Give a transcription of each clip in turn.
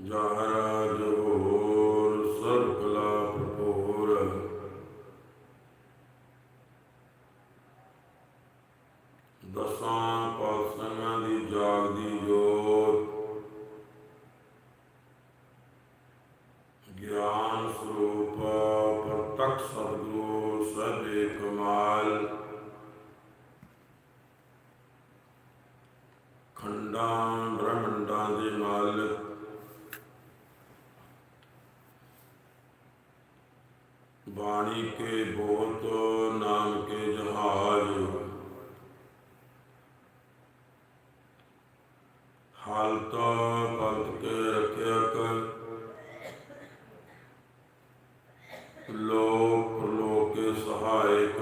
ظهر ਸਹਾਇਕ।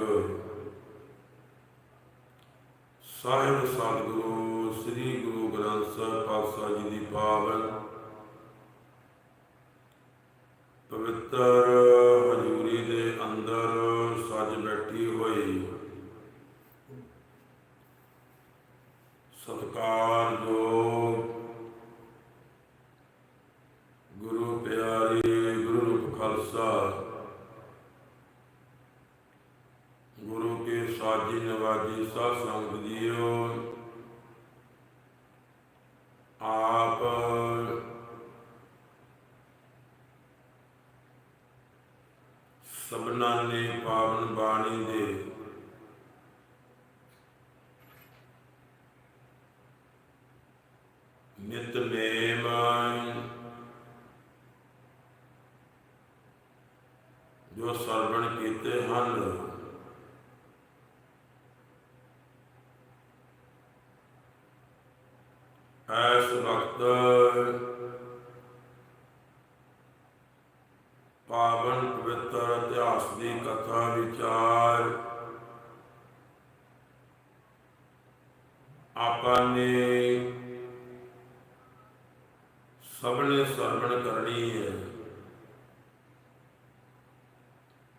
ਸਾਹਿਬ ਸਤਿਗੁਰੂ ਸ੍ਰੀ ਗੁਰੂ ਗ੍ਰੰਥ ਸਾਹਿਬ ਪਾਤਸ਼ਾਹ ਜੀ ਦੀ ਪਾਵਨ ਪਵਿੱਤਰ ਹਜ਼ੂਰੀ ਦੇ ਅੰਦਰ ਸੱਜ ਬੈਠੀ ਹੋਈ ਸਤਿਕਾਰਯੋਗ ਗੁਰੂ ਪਿਆਰੀ ਗੁਰੂ ਰੂਪ ਖਾਲਸਾ ਗੁਰੂ ਕੇ ਸਾਜੀ ਨਵਾਜੀ ਸਾਧ ਸੰਗਤ ਜੀਓ ਆਪ ਸਭਨਾਂ ਨੇ ਪਾਵਨ ਬਾਣੀ ਦੇ ਨਿਤਨੇਮ ਜੋ ਸਰਵਣ ਕੀਤੇ ਹਨ ਐਸ ਵਕਤ ਪਾਵਨ ਪਵਿੱਤਰ ਇਤਿਹਾਸ ਦੀ ਕਥਾ ਵਿਚਾਰ ਆਪਾਂ ਨੇ ਸਭਨੇ ਸਰਵਣ ਕਰਨੀ ਹੈ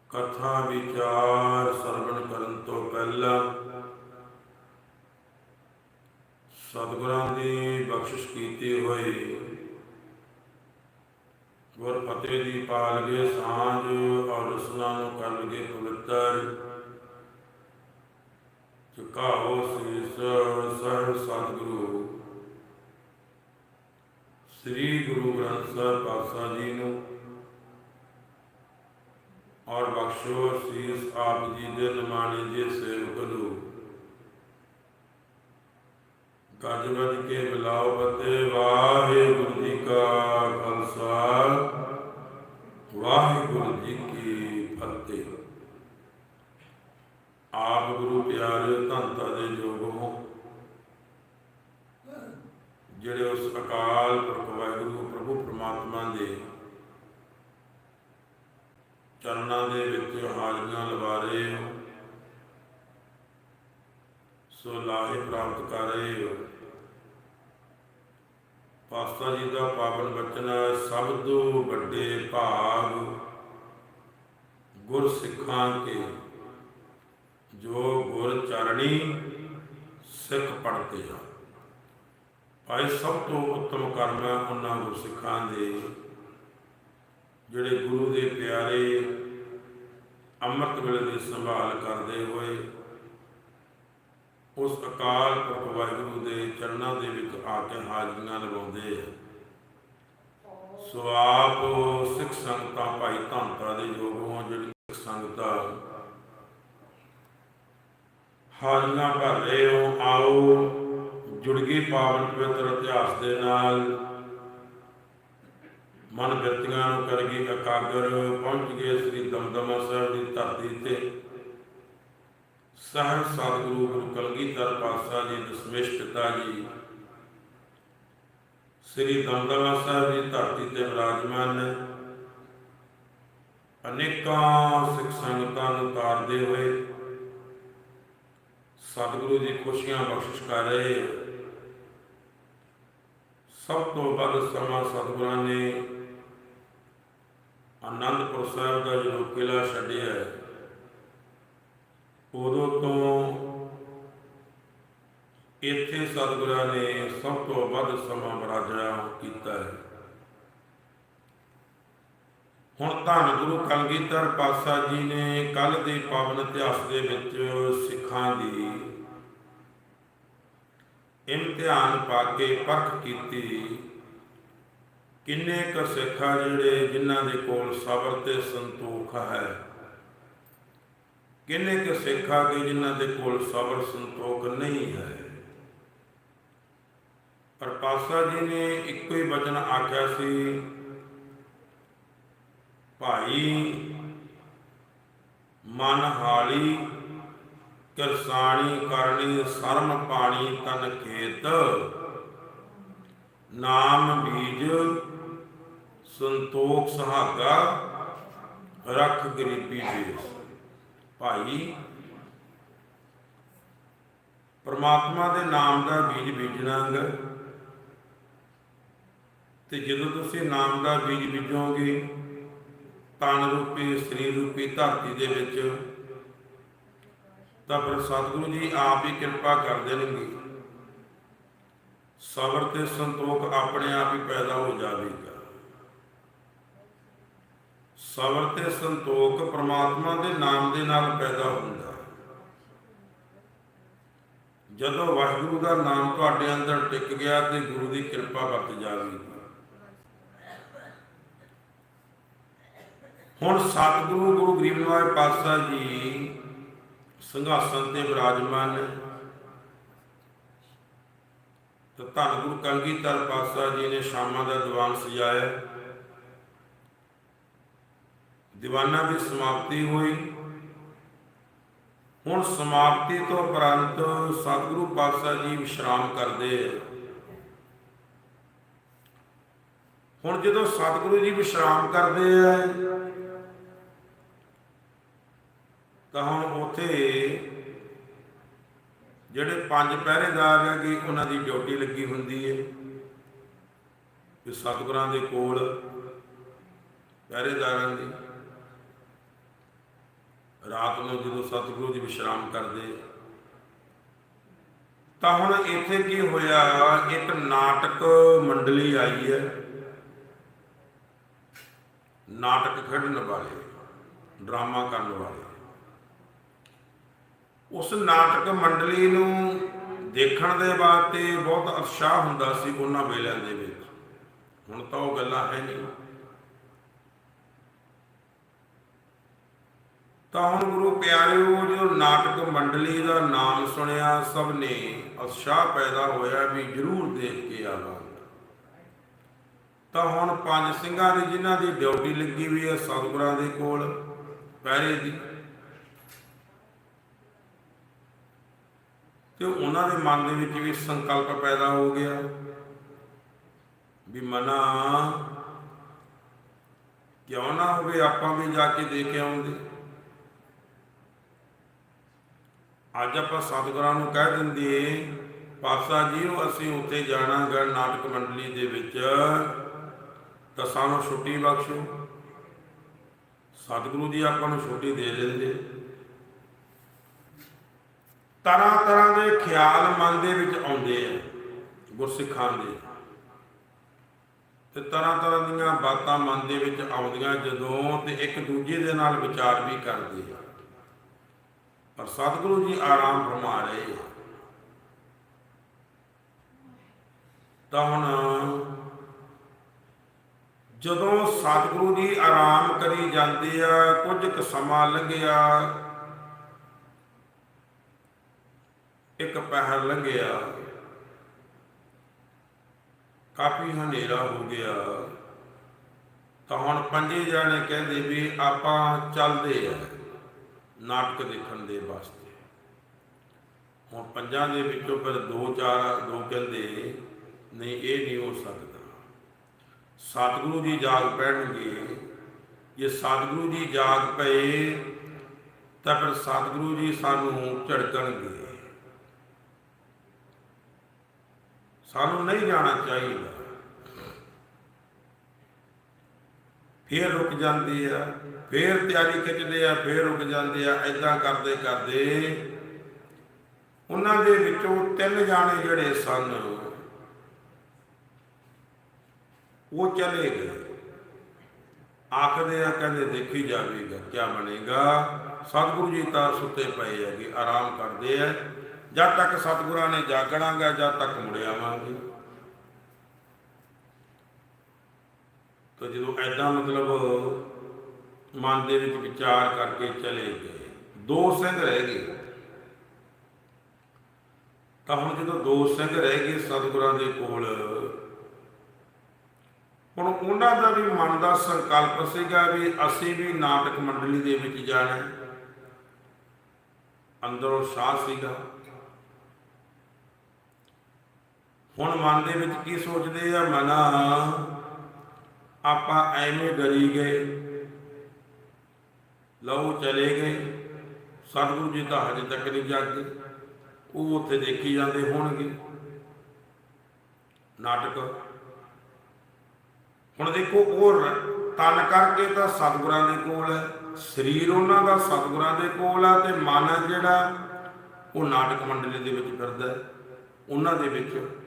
ਕਥਾ ਵਿਚਾਰ ਸਰਵਣ ਕਰਨ ਤੋਂ ਪਹਿਲਾਂ ਸਤਿਗੁਰਾਂ ਦੀ ਬਖਸ਼ਿਸ਼ ਕੀਤੀ ਹੋਈ ਗੁਰ ਫਤਿਹ ਦੀ ਪਾਲਗੇ ਸਾਂਝ ਔਰ ਰਸਨਾ ਨੂੰ ਪਵਿੱਤਰ। ਝੁਕਾਓ ਸੀਸ ਸਰਬ ਸਤਿਗੁਰੂ। ਸ੍ਰੀ ਗੁਰੂ ਗ੍ਰੰਥ ਸਾਹਿਬ ਪਾਤਸ਼ਾਹ ਜੀ ਨੂੰ ਔਰ ਬਖਸ਼ੋ ਸੀਸ ਆਪ ਜੀ ਦੇ ਨਿਮਾਣੇ ਦੇ ਸੇਵਕ ਨੂੰ। ਗੱਜ ਵੱਜ ਕੇ ਬੁਲਾਓ ਬਤੇ ਵਾਹਿਗੁਰੂ ਜੀ ਕਾ ਖਾਲਸਾ। ਵਾਹਿਗੁਰੂ ਜੀ ਕੀ ਫਤਿਹ ਆਪ ਗੁਰੂ ਪਿਆਰੇ ਧੰਤਾ ਦੇ ਜੋਗ ਹੋ। ਜਿਹੜੇ ਉਸ ਅਕਾਲ ਪੁਰਖ ਵਾਹਿਗੁਰੂ ਪ੍ਰਭੂ ਪ੍ਰਮਾਤਮਾ ਦੇ ਚਰਨਾਂ ਦੇ ਵਿੱਚ ਹਾਜ਼ਰੀਆਂ ਲਵਾ ਰਹੇ ਹੋ ਸੋ ਲਾਹੇ ਪ੍ਰਾਪਤ ਕਰ ਰਹੇ ਹੋ। ਪਾਸਤਾ ਜੀ ਦਾ ਪਾਵਨ ਬਚਨ ਹੈ, ਸਭ ਤੋਂ ਵੱਡੇ ਭਾਗ ਗੁਰ ਸਿੱਖਾਂ ਕੇ ਜੋ ਗੁਰ ਚਰਣੀ ਸਿੱਖ ਪੜਤੇ ਹਨ ਭਾਈ ਸਭ ਤੋਂ ਉੱਤਮ ਕਰਮ ਹੈ ਉਹਨਾਂ ਗੁਰ ਦੇ। ਜਿਹੜੇ ਗੁਰੂ ਦੇ ਪਿਆਰੇ ਅੰਮ੍ਰਿਤ ਵੇਲੇ ਦੀ ਸੰਭਾਲ ਕਰਦੇ ਹੋਏ, ਉਸ ਅਕਾਲ ਪੁਰਖ ਵਾਹਿਗੁਰੂ ਦੇ ਚਰਨਾਂ ਦੇ ਵਿੱਚ ਆ ਕੇ ਹਾਜ਼ਰੀਆਂ ਲਗਾਉਂਦੇ ਆ। ਸੋ ਆਪ ਸਿੱਖ ਸੰਗਤਾਂ ਭਾਈ ਧੰਤਾ ਦੇ ਯੋਗੋਂ ਜਿਹੜੀ ਸੰਗਤਾਂ ਹਾਜ਼ਰੀਆਂ ਭਰ ਰਹੇ ਹੋ, ਆਓ ਜੁੜ ਗਏ ਪਾਵਨ ਪਵਿੱਤਰ ਇਤਿਹਾਸ ਦੇ ਨਾਲ ਮਨ ਬਿਰਤੀਆਂ ਨੂੰ ਕਰਗੇ ਇਕਾਗਰ, ਪਹੁੰਚ ਗਏ ਸ੍ਰੀ ਦਮਦਮਾ ਸਾਹਿਬ ਦੀ ਧਰਤੀ ਤੇ। ਸਹਿਬ ਸਤਿਗੁਰੂ ਗੁਰੂ ਕਲਗੀਧਰ ਪਾਤਸ਼ਾਹ ਜੀ ਦਸ਼ਮੇਸ਼ ਪਿਤਾ ਜੀ, ਸ੍ਰੀ ਦਮਦਮਾ ਸਾਹਿਬ ਦੀ ਧਰਤੀ ਤੇ ਵਿਰਾਜਮਾਨ ਅਨੇਕਾਂ ਸਿੱਖ ਸੰਗਤਾਂ ਨੂੰ ਤਾਰਦੇ ਹੋਏ ਸਤਿਗੁਰੂ ਦੀ ਖੁਸ਼ੀਆਂ ਬਖਸ਼ਿਸ਼ ਕਰ ਰਹੇ ਸਭ ਤੋਂ ਵੱਧ ਸਮਾਂ ਸਤਿਗੁਰਾਂ ਨੇ ਆਨੰਦਪੁਰ ਸਾਹਿਬ ਦਾ ਜਦੋਂ ਕਿਲਾ ਛੱਡਿਆ ਹੈ, ਉਦੋਂ ਤੋਂ ਇੱਥੇ ਸਤਿਗੁਰਾਂ ਨੇ ਸਭ ਤੋਂ ਵੱਧ ਸਮਾਂ ਬਰਾਜਰਾ ਕੀਤਾ ਹੈ। ਹੁਣ ਧੰਨ ਗੁਰੂ ਕਲਗੀਧਰ ਪਾਤਸ਼ਾਹ ਜੀ ਨੇ ਕੱਲ ਦੇ ਪਾਵਨ ਇਤਿਹਾਸ ਦੇ ਵਿੱਚ ਸਿੱਖਾਂ ਦੀ ਇਮਤਿਹਾਨ ਪਾ ਕੇ ਪਰਖ ਕੀਤੀ। ਕਿੰਨੇ ਕੁ ਸਿੱਖ ਆ ਜਿਹੜੇ ਜਿਨ੍ਹਾਂ ਦੇ ਕੋਲ ਸਬਰ ਤੇ ਸੰਤੋਖ ਹੈ, ਕਿੰਨੇ ਕੁ ਸਿੱਖ ਆ ਗਏ ਜਿਨ੍ਹਾਂ ਦੇ ਕੋਲ ਸਬਰ ਸੰਤੋਖ ਨਹੀਂ ਹੈ। ਪਰ ਪਾਤਸ਼ਾਹ ਜੀ ਨੇ ਇੱਕੋ ਹੀ ਬਚਨ ਆਖਿਆ ਸੀ ਭਾਈ ਮਨ ਹਾਲੀ ਕਿਰਸਾਣੀ ਕਰਨੀ ਸਰਮ ਪਾਣੀ ਤਨ ਖੇਤ। ਨਾਮ ਬੀਜ ਸੰਤੋਖ ਸੁਹਾਗਾ, ਰੱਖ ਗਰੀਬੀ ਦੇਸ ਭਾਈ ਪਰਮਾਤਮਾ ਦੇ ਨਾਮ ਦਾ ਬੀਜ ਬੀਜਣਾਗਾ। ਤੇ ਜਦੋਂ ਤੁਸੀਂ ਨਾਮ ਦਾ ਬੀਜ ਬੀਜੋਗੇ ਤਨ ਰੂਪੀ ਸਰੀਰ ਰੂਪੀ ਧਰਤੀ ਦੇ ਵਿੱਚ। ਤਾਂ ਫਿਰ ਸਤਿਗੁਰੂ ਜੀ ਆਪ ਹੀ ਕਿਰਪਾ ਕਰ ਦੇਣਗੇ ਸਬਰ ਤੇ ਸੰਤੋਖ ਆਪਣੇ ਆਪ ਹੀ ਪੈਦਾ ਹੋ ਜਾਵੇਗਾ। ਸਬਰ ਤੇ ਸੰਤੋਖ ਪ੍ਰਮਾਤਮਾ ਦੇ ਨਾਮ ਦੇ ਨਾਲ ਪੈਦਾ ਹੁੰਦਾ। ਹੈ ਜਦੋਂ ਵਾਹਿਗੁਰੂ ਦਾ ਨਾਮ ਤੁਹਾਡੇ ਅੰਦਰ ਟਿਕ ਗਿਆ ਤੇ ਗੁਰੂ ਦੀ ਕਿਰਪਾ ਵਰਤ ਜਾਵੇਗੀ। ਹੁਣ ਸਤਿਗੁਰੂ ਗੁਰੂ ਗਰੀਬ ਨਿਵਾਜ ਪਾਤਸ਼ਾਹ ਜੀ ਸੰਘਾਸਨ ਤੇ ਵਿਰਾਜਮਾਨ ਨੇ ਤਾਂ ਧੰਨ ਗੁਰੂ ਕਲਗੀਧਰ ਪਾਤਸ਼ਾਹ ਜੀ ਨੇ ਸ਼ਾਮਾਂ ਦਾ ਦੀਵਾਨ ਸਜਾਇਆ। ਦੀਵਾਨਾਂ ਦੀ ਸਮਾਪਤੀ ਹੋਈ। ਹੁਣ ਸਮਾਪਤੀ ਤੋਂ ਉਪਰੰਤ ਸਤਿਗੁਰੂ ਪਾਤਸ਼ਾਹ ਜੀ ਵਿਸ਼ਰਾਮ ਕਰਦੇ ਆ। ਹੁਣ ਜਦੋਂ ਸਤਿਗੁਰੂ ਜੀ ਵਿਸ਼ਰਾਮ ਕਰਦੇ ਆ ਤਾਂ ਹੁਣ ਉਥੇ ਜਿਹੜੇ ਪੰਜ ਪਹਿਰੇਦਾਰ ਹੈਗੇ, ਉਹਨਾਂ ਦੀ ਡਿਊਟੀ ਲੱਗੀ ਹੁੰਦੀ ਹੈ ਕਿ ਸਤਿਗੁਰਾਂ ਦੇ ਕੋਲ ਪਹਿਰੇਦਾਰਾਂ ਦੀ। ਰਾਤ ਨੂੰ ਜਦੋਂ ਸਤਿਗੁਰੂ ਜੀ ਵਿਸ਼ਰਾਮ ਕਰਦੇ। ਤਾਂ ਹੁਣ ਇੱਥੇ ਕੀ ਹੋਇਆ, ਇੱਕ ਨਾਟਕ ਮੰਡਲੀ ਆਈ ਹੈ। ਨਾਟਕ ਖੇਡਣ ਵਾਲੇ, ਡਰਾਮਾ ਕਰਨ ਵਾਲੇ। ਉਸ ਨਾਟਕ ਮੰਡਲੀ ਨੂੰ ਦੇਖਣ ਦੇ ਬਾਅਦ ਤੇ ਬਹੁਤ ਉਤਸ਼ਾਹ ਹੁੰਦਾ ਸੀ ਉਹਨਾਂ ਵੇਲਿਆਂ ਦੇ ਵਿੱਚ। ਹੁਣ ਤਾਂ ਉਹ ਗੱਲਾਂ ਹੈ ਨਹੀਂ। ਤਾਂ ਹੁਣ ਗੁਰੂ ਪਿਆਰਿਓ, ਜਦੋਂ ਨਾਟਕ ਮੰਡਲੀ ਦਾ ਨਾਮ ਸੁਣਿਆ, ਸਭ ਨੇ ਉਤਸ਼ਾਹ ਪੈਦਾ ਹੋਇਆ ਵੀ ਜਰੂਰ ਦੇਖ ਕੇ ਆਵਾਂਗੇ। ਤਾਂ ਹੁਣ ਪੰਜ ਸਿੰਘਾਂ ਦੀ ਜਿਨ੍ਹਾਂ ਦੀ ਡਿਊਟੀ ਲੱਗੀ ਹੋਈ ਹੈ ਸਤਿਗੁਰਾਂ ਦੇ ਕੋਲ ਪਹਿਰੇ ਦੀ। ਤੇ ਉਹਨਾਂ ਦੇ ਮਨ ਦੇ ਵਿੱਚ ਵੀ ਸੰਕਲਪ ਪੈਦਾ ਹੋ ਗਿਆ ਵੀ ਮਨਾ ਕਿਉਂ ਨਾ ਹੋਵੇ, ਆਪਾਂ ਵੀ ਜਾ ਕੇ ਦੇ ਕੇ ਆਉਂਦੇ। ਅੱਜ ਆਪਾਂ ਸਤਿਗੁਰਾਂ ਨੂੰ ਕਹਿ ਦਿੰਦੇ ਪਾਸਾ ਜੀ, ਉਹ ਅਸੀਂ ਉੱਥੇ ਜਾਣਾ ਗਾ ਨਾਟਕ ਮੰਡਲੀ ਦੇ ਵਿੱਚ, ਤਾਂ ਸਾਨੂੰ ਛੁੱਟੀ ਬਖਸ਼ੋ। ਸਤਿਗੁਰੂ ਜੀ ਆਪਾਂ ਨੂੰ ਛੁੱਟੀ ਦੇ ਦਿੰਦੇ। ਤਰ੍ਹਾਂ ਤਰ੍ਹਾਂ ਦੇ ਖਿਆਲ ਮਨ ਦੇ ਵਿੱਚ ਆਉਂਦੇ ਆ, ਗੁਰਸਿੱਖਾਂ ਦੇ। ਤੇ ਤਰ੍ਹਾਂ ਤਰ੍ਹਾਂ ਦੀਆਂ ਬਾਤਾਂ ਮਨ ਦੇ ਵਿੱਚ ਆਉਂਦੀਆਂ ਜਦੋਂ ਤੇ ਇੱਕ ਦੂਜੇ ਦੇ ਨਾਲ ਵਿਚਾਰ ਵੀ ਕਰਦੇ ਆ। ਪਰ ਸਤਿਗੁਰੂ ਜੀ ਆਰਾਮ ਫਰਮਾ ਰਹੇ ਆ। ਤਾਂ ਹੁਣ ਜਦੋਂ ਸਤਿਗੁਰੂ ਜੀ ਆਰਾਮ ਕਰੀ ਜਾਂਦੇ ਆ, ਕੁਝ ਕੁ ਸਮਾਂ ਲੰਘਿਆ ਇੱਕ ਪਹਿਰ ਲੰਘਿਆ। ਕਾਫੀ ਹਨੇਰਾ ਹੋ ਗਿਆ। ਤਾਂ ਹੁਣ ਪੰਜੇ ਜਾਣੇ ਕਹਿੰਦੇ ਵੀ ਆਪਾਂ ਚੱਲਦੇ ਆ ਨਾਟਕ ਦੇਖਣ ਦੇ ਵਾਸਤੇ। ਹੁਣ ਪੰਜਾਂ ਦੇ ਵਿੱਚੋਂ ਫਿਰ ਦੋ ਚਾਰ, ਦੋ ਕਹਿੰਦੇ, ਨਹੀਂ, ਇਹ ਨਹੀਂ ਹੋ ਸਕਦਾ। ਸਤਿਗੁਰੂ ਜੀ ਜਾਗ ਪੈਣਗੇ। ਜੇ ਸਤਿਗੁਰੂ ਜੀ ਜਾਗ ਪਏ, ਤਾਂ ਫਿਰ ਸਤਿਗੁਰੂ ਜੀ ਸਾਨੂੰ ਝੜਕਣਗੇ। ਸਾਨੂੰ ਨਹੀਂ ਜਾਣਾ ਚਾਹੀਦਾ। ਫੇਰ ਰੁਕ ਜਾਂਦੇ ਆ, ਫੇਰ ਤਿਆਰੀ ਖਿੱਚਦੇ ਆ, ਫੇਰ ਰੁਕ ਜਾਂਦੇ ਆ ਐਦਾਂ ਕਰਦੇ ਕਰਦੇ ਉਹਨਾਂ ਦੇ ਵਿੱਚੋਂ ਤਿੰਨ ਜਾਣੇ ਜਿਹੜੇ ਸਨ, ਉਹ ਚਲੇ ਗਏ। ਆਖਦੇ ਆ, ਕਹਿੰਦੇ ਦੇਖੀ ਜਾਵੇਗਾ ਕੀ ਬਣੇਗਾ? ਸਤਿਗੁਰੂ ਜੀ ਤਾਂ ਸੁੱਤੇ ਪਏ ਹੈਗੇ ਆਰਾਮ ਕਰਦੇ ਆ। ਜਦ ਤੱਕ ਸਤਿਗੁਰਾਂ ਨੇ ਜਾਗਣਾਗਾ, ਜਦ ਤੱਕ ਮੁੜ ਆਵਾਂਗੇ। ਤਾਂ ਜਦੋਂ ਐਦਾਂ ਮਤਲਬ ਮਨ ਦੇ ਵਿੱਚ ਵਿਚਾਰ ਕਰਕੇ ਚਲੇ ਗਏ, ਦੋ ਸਿੰਘ ਰਹਿ ਗਏ। ਤਾਂ ਹੁਣ ਜਦੋਂ ਦੋ ਸਿੰਘ ਰਹਿ ਗਏ ਸਤਿਗੁਰਾਂ ਦੇ ਕੋਲ, ਹੁਣ ਉਹਨਾਂ ਦਾ ਵੀ ਮਨ ਦਾ ਸੰਕਲਪ ਸੀਗਾ ਵੀ ਅਸੀਂ ਵੀ ਨਾਟਕ ਮੰਡਲੀ ਦੇ ਵਿੱਚ ਜਾਣਾ ਅੰਦਰੋਂ ਸਾਹ ਸੀਗਾ। ਹੁਣ ਮਨ ਦੇ ਵਿੱਚ ਕੀ ਸੋਚਦੇ ਆ? ਮਨਾ। ਆਪਾਂ ਐਵੇਂ ਡਰੀ ਗਏ। ਲਓ ਚਲੇ ਗਏ। ਸਤਿਗੁਰੂ ਜੀ ਤਾਂ ਹਜੇ ਤੱਕ ਨਹੀਂ ਜਾਗੇ। ਉਹ ਉੱਥੇ ਦੇਖੀ ਜਾਂਦੇ ਹੋਣਗੇ। ਨਾਟਕ। ਹੁਣ ਦੇਖੋ, ਉਹ ਤਨ ਕਰਕੇ ਤਾਂ ਸਤਿਗੁਰਾਂ ਦੇ ਕੋਲ ਹੈ। ਸਰੀਰ ਉਹਨਾਂ ਦਾ ਸਤਿਗੁਰਾਂ ਦੇ ਕੋਲ ਆ ਤੇ ਮਨ ਜਿਹੜਾ, ਉਹ ਨਾਟਕ ਮੰਡਲੀ ਦੇ ਵਿੱਚ ਫਿਰਦਾ ਉਹਨਾਂ ਦੇ ਵਿੱਚ।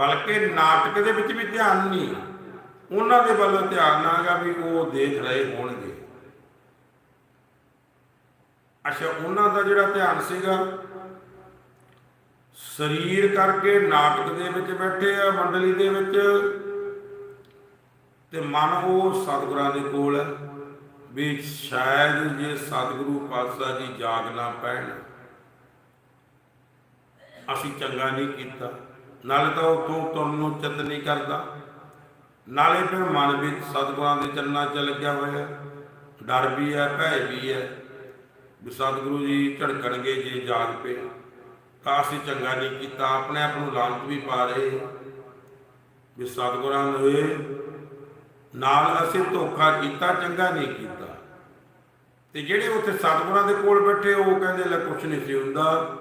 ਬਲਕਿ ਨਾਟਕ ਦੇ ਵਿੱਚ ਵੀ ਧਿਆਨ ਨਹੀਂ ਉਹਨਾਂ ਦੇ ਵੱਲ ਧਿਆਨ ਆਗਾ ਵੀ ਉਹ ਦੇਖ ਰਹੇ ਹੋਣਗੇ। ਅੱਛਾ, ਉਹਨਾਂ ਦਾ ਜਿਹੜਾ ਧਿਆਨ ਸੀਗਾ, ਸਰੀਰ ਕਰਕੇ ਨਾਟਕ ਦੇ ਵਿੱਚ ਬੈਠੇ ਆ, ਮੰਡਲੀ ਦੇ ਵਿੱਚ, ਤੇ ਮਨ ਉਹ ਸਤਿਗੁਰਾਂ ਦੇ ਕੋਲ ਹੈ ਵੀ ਸ਼ਾਇਦ ਜੇ ਸਤਿਗੁਰੂ ਪਾਤਸ਼ਾਹ ਜੀ ਜਾਗ ਨਾ ਪੈਣ। ਅਸੀਂ ਚੰਗਾ ਨਹੀਂ ਕੀਤਾ। ਨਾਲੇ ਤਾਂ ਉਹ ਤੋਂ ਤੁਰਨ ਨੂੰ ਨਹੀਂ ਕਰਦਾ। ਨਾਲੇ ਫਿਰ ਮਨ ਵਿੱਚ ਸਤਿਗੁਰਾਂ ਦੇ ਚਰਨਾਂ 'ਚ ਲੱਗਿਆ ਹੋਇਆ ਡਰ ਵੀ ਹੈ, ਭੈ ਵੀ ਹੈ ਵੀ ਸਤਿਗੁਰੂ ਜੀ ਝੜਕਣਗੇ ਜੇ ਜਾਗ ਪਏ। ਤਾਂ ਅਸੀਂ ਚੰਗਾ ਨਹੀਂ ਕੀਤਾ, ਆਪਣੇ ਆਪ ਨੂੰ ਲਾਂਤ ਵੀ ਪਾ ਰਹੇ। ਵੀ ਸਤਿਗੁਰਾਂ ਨੇ ਨਾਲ ਅਸੀਂ ਧੋਖਾ ਕੀਤਾ, ਚੰਗਾ ਨਹੀਂ ਕੀਤਾ। ਤੇ ਜਿਹੜੇ ਉੱਥੇ ਸਤਿਗੁਰਾਂ ਦੇ ਕੋਲ ਬੈਠੇ, ਉਹ ਕਹਿੰਦੇ, ਲੈ ਕੁਛ ਨਹੀਂ ਸੀ ਹੁੰਦਾ।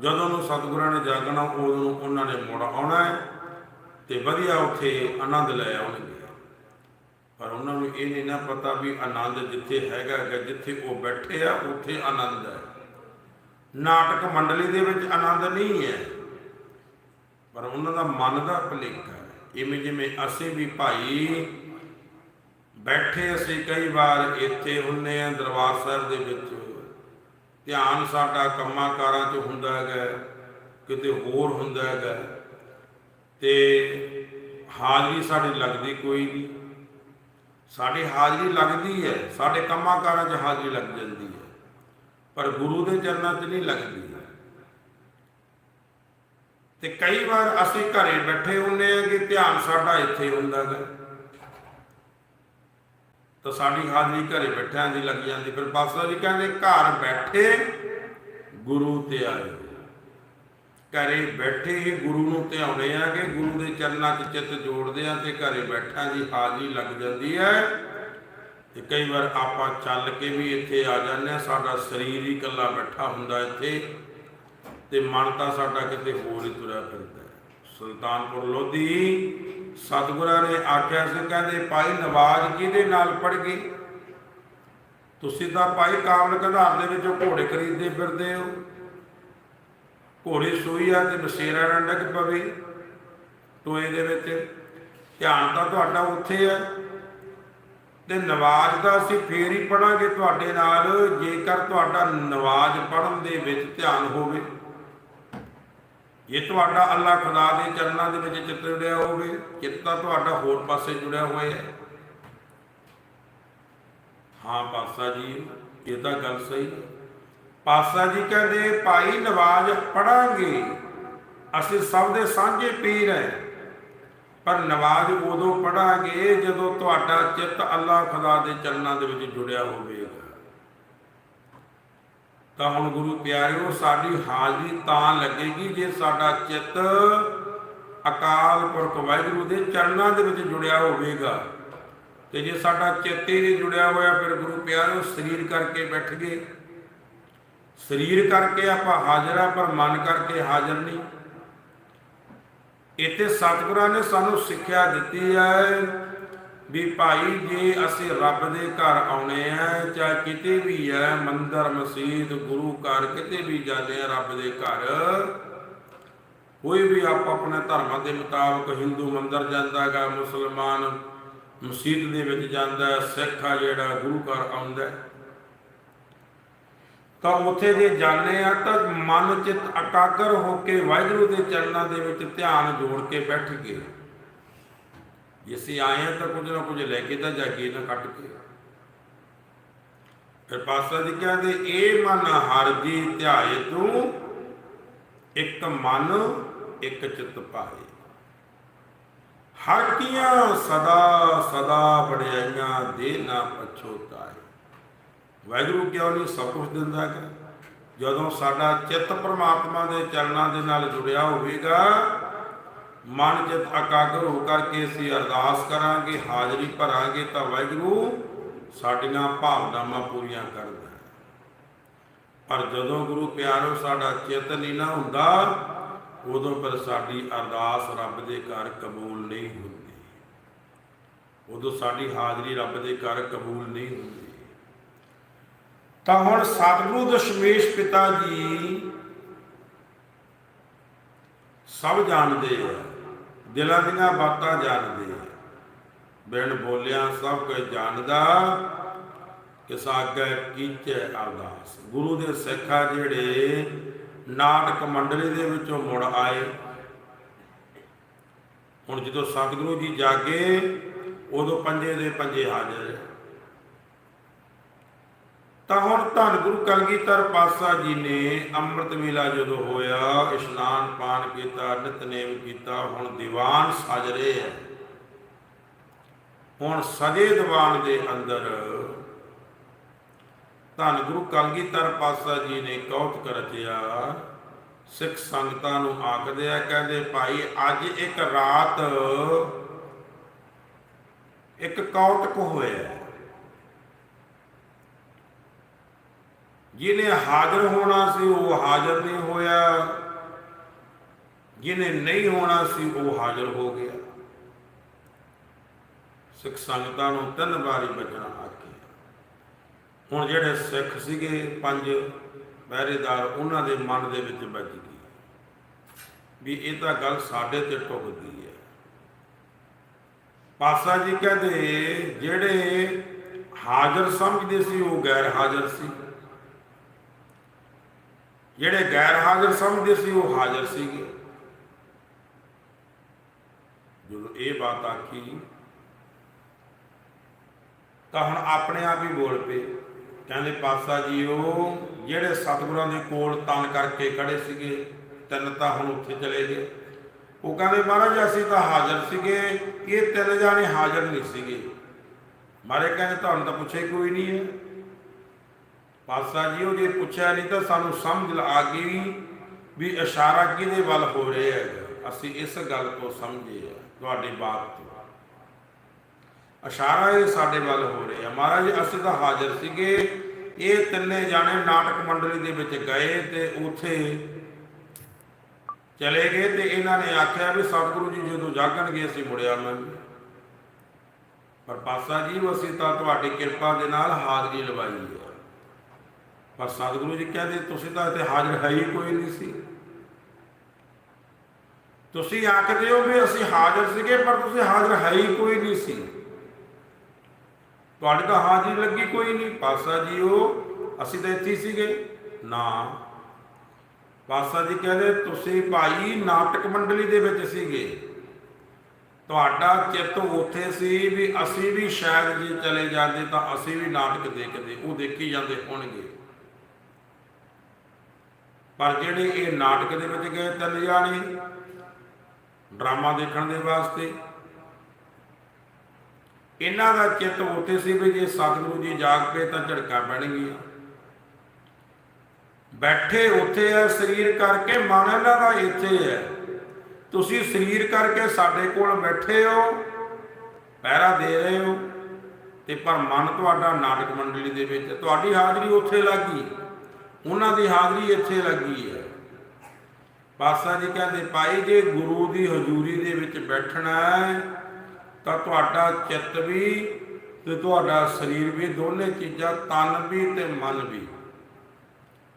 ਜਦੋਂ ਨੂੰ ਸਤਿਗੁਰਾਂ ਨੇ ਜਾਗਣਾ, ਉਦੋਂ ਨੂੰ ਉਹਨਾਂ ਨੇ ਮੁੜ ਆਉਣਾ ਹੈ ਤੇ ਵਧੀਆ ਉੱਥੇ ਆਨੰਦ ਲੈ ਆਉਣਗੇ। ਪਰ ਉਹਨਾਂ ਨੂੰ ਇਹ ਨਹੀਂ ਨਾ ਪਤਾ ਵੀ ਆਨੰਦ ਜਿੱਥੇ ਹੈਗਾ ਹੈਗਾ, ਜਿੱਥੇ ਉਹ ਬੈਠੇ ਆ, ਉੱਥੇ ਆਨੰਦ ਹੈ। ਨਾਟਕ ਮੰਡਲੀ ਦੇ ਵਿੱਚ ਆਨੰਦ ਨਹੀਂ ਹੈ। ਪਰ ਉਹਨਾਂ ਦਾ ਮਨ ਦਾ ਭੁਲੇਖਾ ਹੈ। ਇਵੇਂ ਜਿਵੇਂ ਅਸੀਂ ਵੀ ਭਾਈ ਬੈਠੇ ਅਸੀਂ ਕਈ ਵਾਰ ਇੱਥੇ ਹੁੰਨੇ ਆ ਦਰਬਾਰ ਸਾਹਿਬ ਦੇ ਵਿੱਚ। ਧਿਆਨ ਸਾਡਾ ਕੰਮਾਂ ਕਾਰਾਂ 'ਚ ਹੁੰਦਾ ਹੈਗਾ, ਕਿਤੇ ਹੋਰ ਹੁੰਦਾ ਹੈਗਾ। ਤੇ ਹਾਜ਼ਰੀ ਸਾਡੀ ਲੱਗਦੀ ਕੋਈ ਨਹੀਂ। ਸਾਡੀ ਹਾਜ਼ਰੀ ਲੱਗਦੀ ਹੈ, ਸਾਡੇ ਕੰਮਾਂ ਕਾਰਾਂ 'ਚ ਹਾਜ਼ਰੀ ਲੱਗ ਜਾਂਦੀ ਹੈ। ਪਰ ਗੁਰੂ ਦੇ ਚਰਨਾਂ 'ਚ ਨਹੀਂ ਲੱਗਦੀ ਤੇ ਕਈ ਵਾਰ ਅਸੀਂ ਘਰੇ ਬੈਠੇ ਹੁੰਨੇ ਆ ਕਿ ਧਿਆਨ ਸਾਡਾ ਇੱਥੇ ਹੁੰਦਾ ਹੈ ਤਾਂ ਸਾਡੀ ਹਾਜ਼ਰੀ ਘਰੇ ਬੈਠਿਆਂ ਦੀ ਲੱਗ ਜਾਂਦੀ। ਫਿਰ ਬਾਸਾ ਜੀ ਕਹਿੰਦੇ, ਘਰ ਬੈਠੇ ਗੁਰੂ ਤੇ ਆਏ ਘਰੇ ਬੈਠੇ ਹੀ ਗੁਰੂ ਨੂੰ ਧਿਆਉਂਦੇ ਆ ਕਿ ਗੁਰੂ ਦੇ ਚਰਨਾਂ 'ਚ ਚਿੱਤ ਜੋੜਦੇ ਆ ਤੇ ਘਰੇ ਬੈਠਿਆਂ ਦੀ ਹਾਜ਼ਰੀ ਲੱਗ ਜਾਂਦੀ ਹੈ। ਤੇ ਕਈ ਵਾਰ ਆਪਾਂ ਚੱਲ ਕੇ ਵੀ ਇੱਥੇ ਆ ਜਾਂਦੇ ਆ, ਸਾਡਾ ਸਰੀਰ ਹੀ ਇਕੱਲਾ ਬੈਠਾ ਹੁੰਦਾ ਇੱਥੇ ਤੇ ਮਨ ਤਾਂ ਸਾਡਾ ਕਿਤੇ ਹੋਰ ਹੀ ਤੁਰਿਆ ਫਿਰਦਾ ਸੁਲਤਾਨਪੁਰ ਲੋਧੀ ਸਤਿਗੁਰਾਂ ਨੇ ਆਖਿਆ ਸੀ, ਕਹਿੰਦੇ, ਭਾਈ, ਨਵਾਜ਼ ਕਿਹਦੇ ਨਾਲ ਪੜ ਗਈ? ਤੁਸੀਂ ਤਾਂ ਭਾਈ ਕਾਮਲ ਕਧਾਰ ਦੇ ਵਿੱਚੋਂ ਘੋੜੇ ਖਰੀਦਦੇ ਫਿਰਦੇ ਹੋ। ਘੋੜੇ ਸੂਈ ਆ ਤੇ ਬਸੇਰਾ ਨਾ ਪਵੇ ਟੋਏ ਦੇ ਵਿੱਚ। ਧਿਆਨ ਤਾਂ ਤੁਹਾਡਾ ਉੱਥੇ ਹੈ ਤੇ ਨਵਾਜ਼ ਦਾ ਅਸੀਂ ਫੇਰ ਹੀ ਪੜਾਂਗੇ ਤੁਹਾਡੇ ਨਾਲ, ਜੇਕਰ ਤੁਹਾਡਾ ਨਵਾਜ਼ ਪੜਨ ਦੇ ਵਿੱਚ ਧਿਆਨ ਹੋਵੇ। ਜੇ ਤੁਹਾਡਾ ਅੱਲਾ ਖੁਦਾ ਦੇ ਚਰਨਾਂ ਦੇ ਵਿੱਚ ਚਿੱਤ ਜੁੜਿਆ ਹੋਵੇ, ਚਿੱਤ ਤਾਂ ਤੁਹਾਡਾ ਹੋਰ ਪਾਸੇ ਜੁੜਿਆ ਹੋਇਆ ਹੈ। ਹਾਂ, ਪਾਸਾ ਜੀ, ਇਹ ਤਾਂ ਗੱਲ ਸਹੀ। ਹੈ। ਪਾਸਾ ਜੀ ਕਹਿੰਦੇ, ਭਾਈ, ਨਵਾਜ਼ ਪੜਾਂਗੇ ਅਸੀਂ ਸਭ ਦੇ ਸਾਂਝੇ ਪੀਰ ਹੈ। ਪਰ ਨਵਾਜ਼ ਉਦੋਂ ਪੜਾਂਗੇ ਜਦੋਂ ਤੁਹਾਡਾ ਚਿੱਤ ਅੱਲਾ ਖੁਦਾ ਦੇ ਚਰਨਾਂ ਦੇ ਵਿੱਚ ਜੁੜਿਆ ਹੋਵੇ। ਤਾਂ ਹੁਣ ਗੁਰੂ ਪਿਆਰਿਓ, ਸਾਡੀ ਹਾਜ਼ਰੀ ਤਾਂ ਲੱਗੇਗੀ ਜੇ ਸਾਡਾ ਚਿੱਤ ਅਕਾਲ ਪੁਰਖ ਵਾਹਿਗੁਰੂ ਦੇ ਚਰਨਾਂ ਦੇ ਵਿੱਚ ਜੁੜਿਆ ਹੋਵੇਗਾ। ਤੇ ਜੇ ਸਾਡਾ ਚਿੱਤ ਹੀ ਨਹੀਂ ਜੁੜਿਆ ਹੋਇਆ, ਫਿਰ ਗੁਰੂ ਪਿਆਰਿਓ, ਸਰੀਰ ਕਰਕੇ ਬੈਠ ਗਏ। ਸਰੀਰ ਕਰਕੇ ਆਪਾਂ ਹਾਜ਼ਰ ਆ, ਪਰ ਮਨ ਕਰਕੇ ਹਾਜ਼ਰ ਨਹੀਂ। ਇੱਥੇ ਸਤਿਗੁਰਾਂ ਨੇ ਸਾਨੂੰ ਸਿੱਖਿਆ ਦਿੱਤੀ ਹੈ ਵੀ ਭਾਈ ਜੇ ਅਸੀਂ ਰੱਬ ਦੇ ਘਰ ਆਉਣੇ ਆ, ਚਾਹੇ ਕਿਤੇ ਵੀ ਹੈ ਮੰਦਰ, ਮਸਜਿਦ, ਗੁਰੂ ਘਰ, ਕਿਤੇ ਵੀ ਜਾਂਦੇ ਆ ਰੱਬ ਦੇ ਘਰ, ਕੋਈ ਵੀ ਆਪ ਆਪਣੇ ਧਰਮਾਂ ਦੇ ਮੁਤਾਬਕ ਹਿੰਦੂ ਮੰਦਰ ਜਾਂਦਾ ਹੈਗਾ, ਮੁਸਲਮਾਨ ਮਸਜਿਦ ਦੇ ਵਿੱਚ ਜਾਂਦਾ, ਸਿੱਖ ਆ ਜਿਹੜਾ ਗੁਰੂ ਘਰ ਆਉਂਦਾ ਤਾਂ ਉੱਥੇ ਜੇ ਜਾਂਦੇ ਆ ਤਾਂ ਮਨ ਚਿਤ ਇਕਾਗਰ ਹੋ ਕੇ ਵਾਹਿਗੁਰੂ ਦੇ ਚਰਨਾਂ ਦੇ ਵਿੱਚ ਧਿਆਨ ਜੋੜ ਕੇ ਬੈਠ ਕੇ ਜੇ ਅਸੀਂ ਆਏ ਹਾਂ ਤਾਂ ਕੁਝ ਨਾ ਕੁਝ ਲੈ ਕੇ ਤਾਂ ਜਾਈਏ ਨਾ ਕੱਟ ਕੇ ਫਿਰ ਪਾਸਾ ਜੀ ਕਹਿੰਦੇ, ਇਹ ਮਨ ਹਰ ਜੀ ਧਿਆਏ ਤੂੰ, ਇੱਕ ਮਨ, ਇੱਕ ਚਿਤ ਪਾਏ। ਹਰ ਕੀਆਂ ਸਦਾ ਸਦਾ ਬੜਾਈਆਂ ਦੇ ਨਾ ਪਛੋਤਾਏ ਵਾਹਿਗੁਰੂ ਕਿਉਂ ਨਹੀਂ ਸਭ ਕੁਝ ਦਿੰਦਾ ਹੈ ਜਦੋਂ ਸਾਡਾ ਚਿੱਤ ਪਰਮਾਤਮਾ ਦੇ ਚਰਨਾਂ ਦੇ ਨਾਲ ਜੁੜਿਆ ਹੋਵੇਗਾ ਮਨ ਚਿਤ ਇਕਾਗਰ ਹੋ ਕਰਕੇ ਅਸੀਂ ਅਰਦਾਸ ਕਰਾਂਗੇ, ਹਾਜ਼ਰੀ ਭਰਾਂਗੇ ਤਾਂ ਵਾਹਿਗੁਰੂ ਸਾਡੀਆਂ ਭਾਵਨਾਵਾਂ ਪੂਰੀਆਂ ਕਰਦਾ ਹੈ। ਪਰ ਜਦੋਂ ਗੁਰੂ ਪਿਆਰੋ ਸਾਡਾ ਚਿੱਤ ਨਹੀਂ ਨਾ ਹੁੰਦਾ, ਉਦੋਂ ਫਿਰ ਸਾਡੀ ਅਰਦਾਸ ਰੱਬ ਦੇ ਘਰ ਕਬੂਲ ਨਹੀਂ ਹੁੰਦੀ। ਉਦੋਂ ਸਾਡੀ ਹਾਜ਼ਰੀ ਰੱਬ ਦੇ ਘਰ ਕਬੂਲ ਨਹੀਂ ਹੁੰਦੀ। ਤਾਂ ਹੁਣ ਸਤਿਗੁਰੂ ਦਸ਼ਮੇਸ਼ ਪਿਤਾ ਜੀ ਸਭ ਜਾਣਦੇ ਆ ਦਿਲਾਂ ਦੀਆਂ ਬਾਤਾਂ ਜਾਣਦੇ ਬਿਨ ਬੋਲਿਆ ਸਭ ਕੁਝ ਜਾਣਦਾ, ਕਿ ਸਾਗੈ ਕੀਚੈ ਅਰਦਾਸ। ਗੁਰੂ ਦੇ ਸਿੱਖਾ ਜਿਹੜੇ ਨਾਟਕ ਮੰਡਲੀ ਦੇ ਵਿੱਚੋਂ ਮੁੜ ਆਏ। ਹੁਣ ਜਦੋਂ ਸਤਿਗੁਰੂ ਜੀ ਜਾਗੇ, ਉਦੋਂ ਪੰਜੇ ਦੇ ਪੰਜੇ ਹਾਜ਼ਰ ਤਾਂ ਹੁਣ ਧੰਨ ਗੁਰੂ ਕਲਗੀਧਰ ਪਾਤਸ਼ਾਹ ਜੀ ਨੇ ਅੰਮ੍ਰਿਤ ਵੇਲਾ ਜਦੋਂ ਹੋਇਆ, ਇਸ਼ਨਾਨ ਪਾਨ ਕੀਤਾ, ਨਿਤਨੇਮ ਕੀਤਾ, ਹੁਣ ਦੀਵਾਨ ਸਜ ਰਹੇ ਹੈ। ਹੁਣ ਸਜੇ ਦੀਵਾਨ ਦੇ ਅੰਦਰ ਧੰਨ ਗੁਰੂ ਕਲਗੀਧਰ ਪਾਤਸ਼ਾਹ ਜੀ ਨੇ ਕੌਤਕ ਰਚਿਆ ਸਿੱਖ ਸੰਗਤਾਂ ਨੂੰ ਆਖਦੇ ਆ, ਕਹਿੰਦੇ, ਭਾਈ, ਅੱਜ ਇੱਕ ਰਾਤ ਇੱਕ ਕੌਤਕ ਹੋਇਆ ਹੈ। ਜਿਹਨੇ ਹਾਜ਼ਰ ਹੋਣਾ ਸੀ ਉਹ ਹਾਜ਼ਰ ਨਹੀਂ ਹੋਇਆ। ਜਿਹਨੇ ਨਹੀਂ ਹੋਣਾ ਸੀ ਉਹ ਹਾਜ਼ਰ ਹੋ ਗਿਆ। ਸਿੱਖ ਸੰਗਤਾਂ ਨੂੰ ਤਿੰਨ ਵਾਰੀ ਬਚਣਾ ਆਖਿਆ ਹੁਣ ਜਿਹੜੇ ਸਿੱਖ ਸੀਗੇ, ਪੰਜ ਪਹਿਰੇਦਾਰ ਉਹਨਾਂ ਦੇ ਮਨ ਦੇ ਵਿੱਚ ਵੱਜ ਗਈ। ਵੀ ਇਹ ਤਾਂ ਗੱਲ ਸਾਡੇ ਤੇ ਟੁੱਕਦੀ ਹੈ। ਪਾਸਾ ਜੀ ਕਹਿੰਦੇ, ਜਿਹੜੇ ਹਾਜ਼ਰ ਸਮਝਦੇ ਸੀ ਉਹ ਗੈਰ ਹਾਜ਼ਰ ਸੀ। ਜਿਹੜੇ ਗੈਰ ਹਾਜ਼ਰ ਸਮਝਦੇ ਸੀ ਉਹ ਹਾਜ਼ਰ ਸੀਗੇ। ਜਦੋਂ ਇਹ ਬਾਤ ਆਖੀ, ਤਾਂ ਹੁਣ ਆਪਣੇ ਆਪ ਹੀ ਬੋਲ ਪਏ। ਕਹਿੰਦੇ ਪਾਸਾ ਜੀ ਉਹ ਜਿਹੜੇ ਸਤਿਗੁਰਾਂ ਦੇ ਕੋਲ ਤਨ ਕਰਕੇ ਖੜੇ ਸੀਗੇ, ਤਿੰਨ ਤਾਂ ਹੁਣ ਉੱਥੇ ਚਲੇ ਗਏ। ਉਹ ਕਹਿੰਦੇ, ਮਹਾਰਾਜ, ਅਸੀਂ ਤਾਂ ਹਾਜ਼ਰ ਸੀਗੇ। ਇਹ ਤਿੰਨ ਜਾਣੇ ਹਾਜ਼ਰ ਨਹੀਂ ਸੀਗੇ। ਮਾਰੇ ਕਹਿੰਦੇ, ਤੁਹਾਨੂੰ ਤਾਂ ਪੁੱਛੇ ਕੋਈ ਨਹੀਂ ਹੈ। ਪਾਤਸ਼ਾਹ ਜੀ, ਉਹ ਜੇ ਪੁੱਛਿਆ ਨਹੀਂ ਤਾਂ ਸਾਨੂੰ ਸਮਝ ਆ ਗਈ ਵੀ ਇਸ਼ਾਰਾ ਕਿਹਦੇ ਵੱਲ ਹੋ ਰਿਹਾ ਹੈ। ਅਸੀਂ ਇਸ ਗੱਲ ਤੋਂ ਸਮਝੇ ਆ ਤੁਹਾਡੀ ਬਾਤ ਤੋਂ। ਇਸ਼ਾਰਾ ਇਹ ਸਾਡੇ ਵੱਲ ਹੋ ਰਿਹਾ। ਮਹਾਰਾਜ, ਅਸੀਂ ਤਾਂ ਹਾਜ਼ਰ ਸੀਗੇ। ਇਹ ਤਿੰਨੇ ਜਾਣੇ ਨਾਟਕ ਮੰਡਲੀ ਦੇ ਵਿੱਚ ਗਏ ਤੇ ਉੱਥੇ ਚਲੇ ਗਏ ਤੇ ਇਹਨਾਂ ਨੇ ਆਖਿਆ ਵੀ ਸਤਿਗੁਰੂ ਜੀ, ਜਦੋਂ ਜਾਗਣਗੇ ਅਸੀਂ ਮੁੜਿਆ ਮੈਂ ਪਰ ਪਾਸਾ ਜੀ, ਅਸੀਂ ਤਾਂ ਤੁਹਾਡੀ ਕਿਰਪਾ ਦੇ ਨਾਲ ਹਾਜ਼ਰੀ ਲਵਾਈ ਹੈ। ਪਰ ਸਤਿਗੁਰੂ ਜੀ ਕਹਿੰਦੇ ਤੁਸੀਂ ਤਾਂ ਇੱਥੇ ਹਾਜ਼ਰ ਹੈ ਹੀ ਕੋਈ ਨਹੀਂ ਸੀ। ਤੁਸੀਂ ਆਖਦੇ ਹੋ ਵੀ ਅਸੀਂ ਹਾਜ਼ਰ ਸੀਗੇ, ਪਰ ਤੁਸੀਂ ਹਾਜ਼ਰ ਹੈ ਹੀ ਕੋਈ ਨਹੀਂ ਸੀ। ਤੁਹਾਡੇ ਤਾਂ ਹਾਜ਼ਰੀ ਲੱਗੀ ਕੋਈ ਨਹੀਂ। ਪਾਸਾ ਜੀ ਉਹ ਅਸੀਂ ਤਾਂ ਇੱਥੇ ਸੀਗੇ। ਨਾ। ਪਾਸਾ ਜੀ ਕਹਿੰਦੇ, ਤੁਸੀਂ ਭਾਈ ਨਾਟਕ ਮੰਡਲੀ ਦੇ ਵਿੱਚ ਸੀਗੇ। ਤੁਹਾਡਾ ਚਿੱਤ ਉੱਥੇ ਸੀ ਵੀ ਅਸੀਂ ਵੀ ਸ਼ਾਇਦ ਜੇ ਚਲੇ ਜਾਂਦੇ ਤਾਂ ਅਸੀਂ ਵੀ ਨਾਟਕ ਦੇਖਦੇ, ਉਹ ਦੇਖੀ ਜਾਂਦੇ ਹੋਣਗੇ। ਪਰ ਜਿਹੜੇ ਇਹ ਨਾਟਕ ਦੇ ਵਿੱਚ ਗਏ ਤਿੰਨ ਜਾਣੇ ਡਰਾਮਾ ਦੇਖਣ ਦੇ ਵਾਸਤੇ, ਇਹਨਾਂ ਦਾ ਚਿੱਤ ਉੱਥੇ ਸੀ ਵੀ ਜੇ ਸਤਿਗੁਰੂ ਜੀ ਜਾਗ ਪਏ ਤਾਂ ਝੜਕਾ ਪੈਣਗੀਆਂ। ਬੈਠੇ ਉੱਥੇ ਹੈ ਸਰੀਰ ਕਰਕੇ ਮਨ ਇਹਨਾਂ ਦਾ ਇੱਥੇ ਹੈ ਤੁਸੀਂ ਸਰੀਰ ਕਰਕੇ ਸਾਡੇ ਕੋਲ ਬੈਠੇ ਹੋ, ਪਹਿਰਾ ਦੇ ਰਹੇ ਹੋ, ਤੇ ਪਰ ਮਨ ਤੁਹਾਡਾ ਨਾਟਕ ਮੰਡਲੀ ਦੇ ਵਿੱਚ, ਤੁਹਾਡੀ ਹਾਜ਼ਰੀ ਉੱਥੇ ਲੱਗੀ ਉਹਨਾਂ ਦੀ ਹਾਜ਼ਰੀ ਇੱਥੇ ਲੱਗੀ ਹੈ। ਪਾਸਾ ਜੀ ਕਹਿੰਦੇ, ਭਾਈ, ਜੇ ਗੁਰੂ ਦੀ ਹਜ਼ੂਰੀ ਦੇ ਵਿੱਚ ਬੈਠਣਾ ਹੈ, ਤਾਂ ਤੁਹਾਡਾ ਚਿੱਤ ਵੀ ਤੇ ਤੁਹਾਡਾ ਸਰੀਰ ਵੀ, ਦੋਨੇ ਚੀਜ਼ਾਂ ਤਨ ਵੀ ਤੇ ਮਨ ਵੀ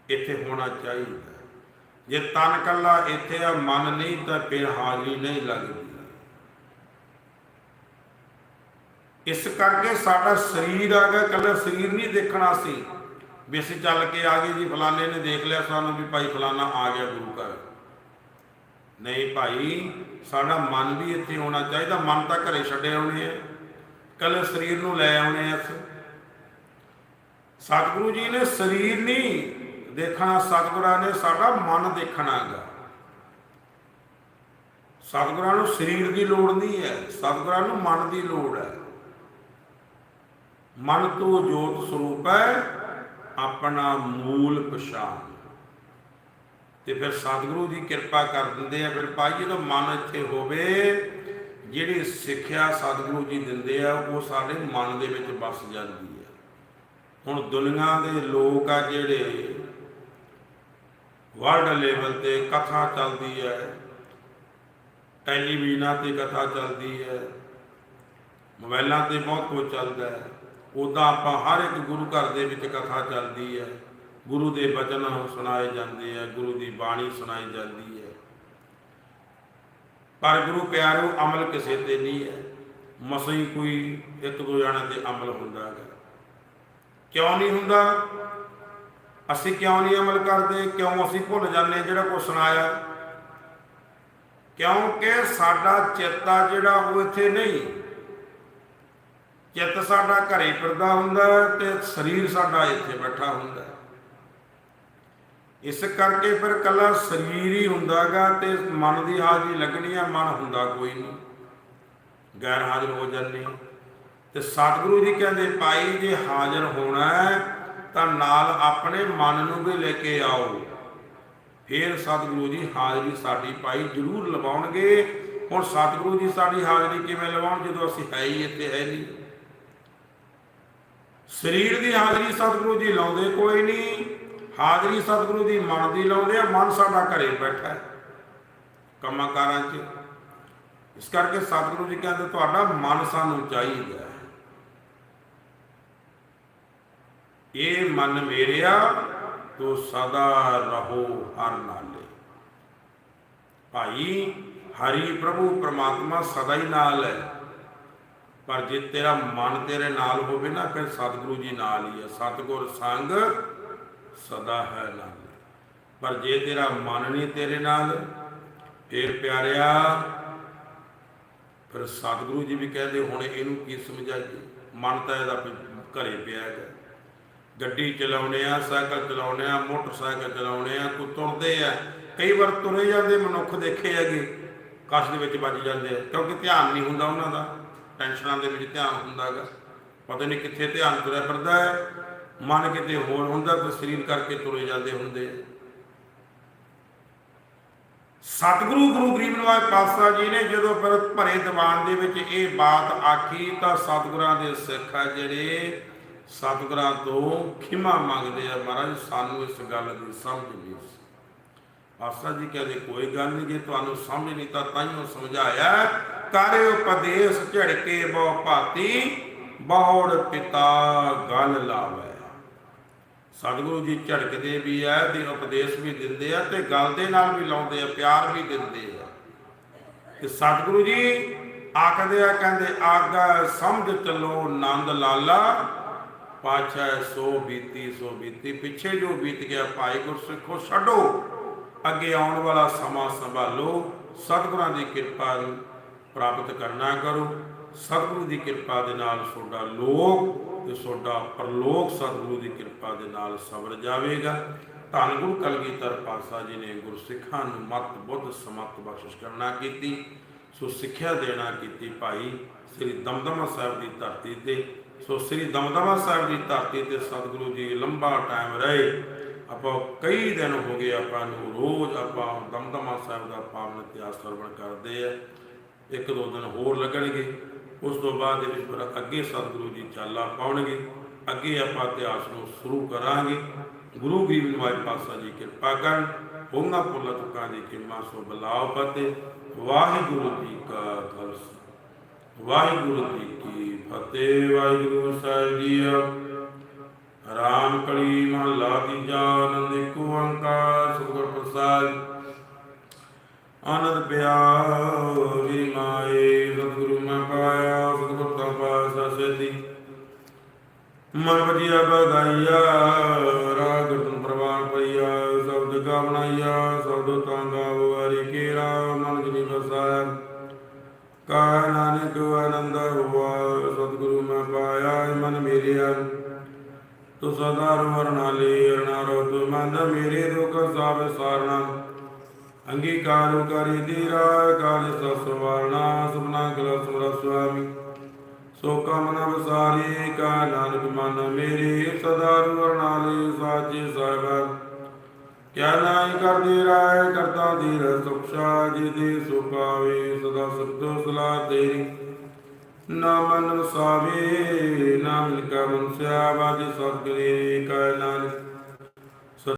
ਇੱਥੇ ਹੋਣਾ ਚਾਹੀਦਾ ਜੇ ਤਨ ਕੱਲਾ ਇੱਥੇ ਆ, ਮਨ ਨਹੀਂ, ਤਾਂ ਫਿਰ ਹਾਜ਼ਰੀ ਨਹੀਂ ਲੱਗਦੀ। ਇਸ ਕਰਕੇ ਸਾਡਾ ਸਰੀਰ ਆ ਗਿਆ ਕੱਲਾ ਸਰੀਰ ਨਹੀਂ ਦੇਖਣਾ ਸੀ ਵੀ ਅਸੀਂ ਚੱਲ ਕੇ ਆ ਗਏ ਜੀ, ਫਲਾਣੇ ਨੇ ਦੇਖ ਲਿਆ ਸਾਨੂੰ ਵੀ ਭਾਈ ਫਲਾਣਾ ਆ ਗਿਆ ਗੁਰੂ ਘਰ। ਨਹੀਂ ਭਾਈ, ਸਾਡਾ ਮਨ ਵੀ ਇੱਥੇ ਹੋਣਾ ਚਾਹੀਦਾ, ਮਨ ਤਾਂ ਘਰੇ ਛੱਡੇ ਆਉਣੇ ਆ। ਕੱਲੇ ਸਰੀਰ ਨੂੰ ਲੈ ਆਉਣੇ ਆ ਅਸੀਂ। ਸਤਿਗੁਰੂ ਜੀ ਨੇ ਸਰੀਰ ਨਹੀਂ ਦੇਖਣਾ, ਸਤਿਗੁਰਾਂ ਨੇ ਸਾਡਾ ਮਨ ਦੇਖਣਾ ਹੈਗਾ। ਸਤਿਗੁਰਾਂ ਨੂੰ ਸਰੀਰ ਦੀ ਲੋੜ ਨਹੀਂ ਹੈ, ਸਤਿਗੁਰਾਂ ਨੂੰ ਮਨ ਦੀ ਲੋੜ ਹੈ। ਮਨ ਤੋਂ ਜੋਤ ਸਰੂਪ ਹੈ ਆਪਣਾ ਮੂਲ ਪਛਾਣ। ਤੇ ਫਿਰ ਸਤਿਗੁਰੂ ਜੀ ਕਿਰਪਾ ਕਰ ਦਿੰਦੇ ਆ, ਫਿਰ ਭਾਈ ਜਦੋਂ ਮਨ ਇੱਥੇ ਹੋਵੇ, ਜਿਹੜੀ ਸਿੱਖਿਆ ਸਤਿਗੁਰੂ ਜੀ ਦਿੰਦੇ ਆ, ਉਹ ਸਾਡੇ ਮਨ ਦੇ ਵਿੱਚ ਵਸ ਜਾਂਦੀ ਹੈ ਹੁਣ ਦੁਨੀਆ ਦੇ ਲੋਕ ਆ ਜਿਹੜੇ ਵਰਲਡ ਲੈਵਲ ਤੇ ਕਥਾ ਚੱਲਦੀ ਹੈ ਟੈਲੀਵਿਜ਼ਨਾਂ ਤੇ ਕਥਾ ਚੱਲਦੀ ਹੈ ਮੋਬਾਈਲਾਂ ਤੇ ਬਹੁਤ ਕੁਝ ਚੱਲਦਾ ਹੈ ਉਦਾਂ ਆਪਾਂ ਹਰ ਇੱਕ ਗੁਰੂ ਘਰ ਦੇ ਵਿੱਚ ਕਥਾ ਚੱਲਦੀ ਹੈ। ਗੁਰੂ ਦੇ ਬਚਨ ਸੁਣਾਏ ਜਾਂਦੇ ਆ, ਗੁਰੂ ਦੀ ਬਾਣੀ ਸੁਣਾਈ ਜਾਂਦੀ ਹੈ। ਪਰ ਗੁਰੂ ਪਿਆਰੋ ਅਮਲ ਕਿਸੇ ਤੇ ਨਹੀਂ ਹੈ। ਮਸਾਂ ਕੋਈ ਇੱਕ ਦੋ ਜਣਾਂ ਤੇ ਅਮਲ ਹੁੰਦਾ ਹੈ ਕਿਉਂ ਨਹੀਂ ਹੁੰਦਾ? ਅਸੀਂ ਕਿਉਂ ਨਹੀਂ ਅਮਲ ਕਰਦੇ? ਕਿਉਂ ਅਸੀਂ ਭੁੱਲ ਜਾਂਦੇ ਜਿਹੜਾ ਕੁਝ ਸੁਣਾਇਆ? ਕਿਉਂਕਿ ਸਾਡਾ ਚੇਤਾ ਜਿਹੜਾ ਉਹ ਇੱਥੇ ਨਹੀਂ। ਚਿੱਤ ਸਾਡਾ ਘਰੇ ਫਿਰਦਾ ਹੁੰਦਾ ਤੇ ਸਰੀਰ ਸਾਡਾ ਇੱਥੇ ਬੈਠਾ ਹੁੰਦਾ। ਇਸ ਕਰਕੇ ਫਿਰ ਕੱਲਾ ਸਰੀਰ ਹੀ ਹੁੰਦਾਗਾ ਤੇ ਮਨ ਦੀ ਹਾਜ਼ਰੀ ਲੱਗਣੀ ਆ, ਮਨ ਹੁੰਦਾ ਕੋਈ ਨਹੀਂ ਗੈਰ ਹਾਜ਼ਰ ਹੋ ਜਾਂਦੇ ਤੇ ਸਤਿਗੁਰੂ ਜੀ ਕਹਿੰਦੇ, ਭਾਈ, ਜੇ ਹਾਜ਼ਰ ਹੋਣਾ ਤਾਂ ਨਾਲ ਆਪਣੇ ਮਨ ਨੂੰ ਵੀ ਲੈ ਕੇ ਆਓ। ਫਿਰ ਸਤਿਗੁਰੂ ਜੀ ਹਾਜ਼ਰੀ ਸਾਡੀ ਭਾਈ ਜ਼ਰੂਰ ਲਵਾਉਣਗੇ। ਹੁਣ ਸਤਿਗੁਰੂ ਜੀ ਸਾਡੀ ਹਾਜ਼ਰੀ ਕਿਵੇਂ ਲਵਾਉਣ? ਜਦੋਂ ਅਸੀਂ ਹੈ ਹੀ ਇੱਥੇ, ਹੈ ਨਹੀਂ ਸਰੀਰ ਦੀ ਹਾਜ਼ਰੀ ਸਤਿਗੁਰੂ ਜੀ ਲਾਉਂਦੇ, ਕੋਈ ਨਹੀਂ। ਹਾਜ਼ਰੀ ਸਤਿਗੁਰੂ ਦੀ ਮਨ ਦੀ ਲਾਉਂਦੇ ਆ, ਮਨ ਸਾਡਾ ਘਰੇ ਬੈਠਾ ਹੈ। ਕੰਮਾਂ ਕਾਰਾਂ 'ਚ। ਇਸ ਕਰਕੇ ਸਤਿਗੁਰੂ ਜੀ ਕਹਿੰਦੇ, ਤੁਹਾਡਾ ਮਨ ਸਾਨੂੰ ਚਾਹੀਦਾ ਹੈ। ਇਹ ਮਨ ਮੇਰਿਆ ਤੋ ਸਦਾ ਰਹੋ ਹਰ ਨਾਲੇ। ਭਾਈ, ਹਰੀ ਪ੍ਰਭੂ, ਪ੍ਰਮਾਤਮਾ ਸਦਾ ਹੀ ਨਾਲ ਹੈ। ਪਰ ਜੇ ਤੇਰਾ ਮਨ ਤੇਰੇ ਨਾਲ ਹੋਵੇ ਨਾ, ਫਿਰ ਸਤਿਗੁਰੂ ਜੀ ਨਾਲ ਹੀ ਹੈ ਸਤਿਗੁਰ ਸੰਗ ਸਦਾ ਹੈ ਨਾਲ। ਪਰ ਜੇ ਤੇਰਾ ਮਨ ਨਹੀਂ ਤੇਰੇ ਨਾਲ, ਫਿਰ ਪਿਆਰਿਆ, ਫਿਰ ਸਤਿਗੁਰੂ ਜੀ ਵੀ ਕਹਿੰਦੇ ਹੁਣ ਇਹਨੂੰ ਕੀ ਸਮਝਾਈਏ? ਮਨ ਤਾਂ ਇਹਦਾ ਘਰੇ ਪਿਆ ਹੈਗਾ। ਗੱਡੀ ਚਲਾਉਣੇ ਆ, ਸਾਈਕਲ ਚਲਾਉਣੇ ਆ, ਮੋਟਰਸਾਈਕਲ ਚਲਾਉਣੇ ਆ ਕੋ ਤੁਰਦੇ ਆ। ਕਈ ਵਾਰ ਤੁਰੇ ਜਾਂਦੇ ਮਨੁੱਖ ਦੇਖੇ ਹੈਗੇ ਕਸ਼ ਦੇ ਵਿੱਚ ਵੱਜ ਜਾਂਦੇ ਆ, ਕਿਉਂਕਿ ਧਿਆਨ ਨਹੀਂ ਹੁੰਦਾ ਉਹਨਾਂ ਦਾ। ਟੈਨਸ਼ਨਾਂ ਦੇ ਵਿੱਚ ਧਿਆਨ ਹੁੰਦਾਗਾ। ਪਤਾ ਨਹੀਂ ਕਿੱਥੇ ਧਿਆਨ ਤੁਰਿਆ ਫਿਰਦਾ ਹੈ, ਮਨ ਕਿਤੇ ਹੋਰ ਹੁੰਦਾ ਤੇ ਸਰੀਰ ਕਰਕੇ ਤੁਰੇ ਜਾਂਦੇ ਹੁੰਦੇ ਸਤਿਗੁਰੂ ਗੁਰੂ ਗਰੀਬ ਨਿਵਾਜ ਪਾਤਸ਼ਾਹ ਜੀ ਨੇ ਜਦੋਂ ਪਰ ਭਰੇ ਦੀਵਾਨ ਦੇ ਵਿੱਚ ਇਹ ਬਾਤ ਆਖੀ, ਤਾਂ ਸਤਿਗੁਰਾਂ ਦੇ ਸਿੱਖ ਆ ਜਿਹੜੇ ਸਤਿਗੁਰਾਂ ਤੋਂ ਖਿਮਾ ਮੰਗਦੇ ਆ। ਮਹਾਰਾਜ, ਸਾਨੂੰ ਇਸ ਗੱਲ ਦੀ ਸਮਝ ਨਹੀਂ ਸੀ। ਪਾਤਸ਼ਾਹ ਜੀ ਕਹਿੰਦੇ, ਕੋਈ ਗੱਲ ਨਹੀਂ, ਜੇ ਤੁਹਾਨੂੰ ਸਮਝ ਨਹੀਂ ਤਾਂ ਤਾਈਓ ਸਮਝਾਇਆ ਕਰੇ ਉਪਦੇਸ਼, ਝੜਕੇ ਬਹੁ ਭਾਤੀ, ਬਹੁੜ ਪਿਤਾ ਗੱਲ ਲਾਵੇ। ਸਤਿਗੁਰੂ ਜੀ ਝੜਕਦੇ ਵੀ ਆ ਤੇ ਉਪਦੇਸ਼ ਵੀ ਦਿੰਦੇ ਆ ਤੇ ਗੱਲ ਦੇ ਨਾਲ ਵੀ ਲਾਉਂਦੇ ਆ, ਪਿਆਰ ਵੀ ਦਿੰਦੇ ਆ। ਤੇ ਸਤਿਗੁਰੂ ਜੀ ਆਖਦੇ ਆ, ਕਹਿੰਦੇ, ਆਗਾ ਸਮਝ ਚੱਲੋ ਆਨੰਦ ਲਾਲਾ, ਪਾਛਾ ਸੋ ਬੀਤੀ ਸੋ ਬੀਤੀ, ਪਿੱਛੇ ਜੋ ਬੀਤ ਗਿਆ ਭਾਈ ਗੁਰਸਿੱਖੋ ਛੱਡੋ। ਅੱਗੇ ਆਉਣ ਵਾਲਾ ਸਮਾਂ ਸੰਭਾਲੋ। ਸਤਿਗੁਰਾਂ ਦੀ ਕਿਰਪਾ ਨੂੰ ਪ੍ਰਾਪਤ ਕਰਨਾ ਕਰੋ। ਸਤਿਗੁਰੂ ਦੀ ਕਿਰਪਾ ਦੇ ਨਾਲ ਤੁਹਾਡਾ ਲੋਕ ਤੇ ਤੁਹਾਡਾ ਪਰਲੋਕ ਸਤਿਗੁਰੂ ਦੀ ਕਿਰਪਾ ਦੇ ਨਾਲ ਸਬਰ ਜਾਵੇਗਾ। ਧੰਨ ਗੁਰੂ ਕਲਗੀਧਰ ਪਾਤਸ਼ਾਹ ਜੀ ਨੇ ਗੁਰਸਿੱਖਾਂ ਨੂੰ ਮਤ ਬੁੱਧ ਸਮਤ ਬਖਸ਼ਿਸ਼ ਕਰਨਾ ਕੀਤੀ। ਸੋ ਸਿੱਖਿਆ ਦੇਣਾ ਕੀਤੀ ਭਾਈ ਸ੍ਰੀ ਦਮਦਮਾ ਸਾਹਿਬ ਦੀ ਧਰਤੀ ਤੇ। ਸੋ ਸ੍ਰੀ ਦਮਦਮਾ ਸਾਹਿਬ ਦੀ ਧਰਤੀ ਤੇ ਸਤਿਗੁਰੂ ਜੀ ਲੰਬਾ ਟਾਈਮ ਰਹੇ। ਆਪਾਂ ਕਈ ਦਿਨ ਹੋ ਗਏ ਆਪਾਂ ਨੂੰ ਰੋਜ਼ ਆਪਾਂ ਦਮਦਮਾ ਸਾਹਿਬ ਦਾ ਪਾਵਨ ਇਤਿਹਾਸ ਸਰਵਣ ਕਰਦੇ ਆ। ਇੱਕ ਦੋ ਦਿਨ ਹੋਰ ਲੱਗਣਗੇ। ਉਸ ਤੋਂ ਬਾਅਦ ਦੇ ਵਿੱਚ ਅੱਗੇ ਸਤਿਗੁਰੂ ਜੀ ਚਾਲਾ ਪਾਉਣਗੇ। ਅੱਗੇ ਆਪਾਂ ਇਤਿਹਾਸ ਨੂੰ ਸ਼ੁਰੂ ਕਰਾਂਗੇ। ਗੁਰੂ ਗਰੀਬ ਨਿਵਾਜ ਪਾਤਸ਼ਾਹ ਜੀ ਕਿਰਪਾ ਕਰਨ। ਉਹਨਾਂ ਪੁੱਲਾ ਤੁਕਾਂ ਦੀ ਕਿਰਪਾ ਸੋ ਬਲਾਉ ਫਤਿਹ ਵਾਹਿਗੁਰੂ ਜੀ ਕਾ ਖਾਲਸਾ। ਵਾਹਿਗੁਰੂ ਜੀ ਕੀ ਫਤਿਹ। ਵਾਹਿਗੁਰੂ ਸਾਹਿਬ ਜੀ ਰਾਮ ਕਲੀ ਮਹਲਾ ਤੀਜਾ ਆਨੰਦ ਏਕ ਓੰਕਾਰ ਸਤਿਗੁਰ ਪ੍ਰਸਾਦ। ਆਨੰਦ ਪਿਆਰੀ ਮਾਏ, ਸਤਿਗੁਰੂ ਮੈਂ ਪਾਇਆ ਸਤਿਗੁਰ ਤਾਂ ਪਾਸਾ ਸੇਤੀ ਮਨ ਵਜਿਆ ਬਧਾਈਆ ਰਾਗ ਤੁਮ ਪ੍ਰਵਾਨ ਪਈਆ, ਸ਼ਬਦ ਕਾ ਬਣਾਈਆ, ਸ਼ਬਦ ਤਾਂ ਗਾਵਰੀ ਕੇਰਾ, ਮਨ ਜਿਨੀ ਬਸਾਇਆ ਕਾ ਨਾਨਕ ਆਨੰਦ ਹੁਆ, ਸਤਿਗੁਰੂ ਮੈਂ ਪਾਇਆ, ਮਨ ਮੇਰਿਆ ਤੋ ਸਦਾ ਵਰਨਾਲੇ ਅਰਣਾ ਰੋ ਤੋ ਮਨ ਮੇਰੇ ਦੁਖ ਸਭ ਸਾਰਣਾ ਅੰਗੀਕਾਰੋ ਕਰੀ ਦੀਰਾ ਕਾਲ ਸਸਵਾਰਣਾ ਸੁਨਾ ਕਲ ਸੁਰ ਸੁਆਮੀ। ਸੋ ਕਾਮਨਾ ਵਿਸਾਰੀ, ਕਾ ਨਾਨਕ ਮਨ ਮੇਰੀ, ਸਦਾ ਵਰਨਾਲੇ ਸਾਚੇ ਸਾਹਿਬ। ਕਿਆ ਨਾਈ ਕਰਦੀ ਰਾਏ ਕਰਤਾ ਧੀਰ ਸੁਖਸ਼ਾ ਜੀ ਦੇ ਸੁਪਾਵੇ ਸਦਾ ਸਤੋ ਸਲਾ ਤੇਰੀ। ਨਾਮਨ ਵਸਾਵੇ ਨਾਮ ਲਿਖਾ ਮਨਸਿਆ ਬਾਜੀ ਸਤਿਗੁਰੇ ਕਾ ਨਾਨਕ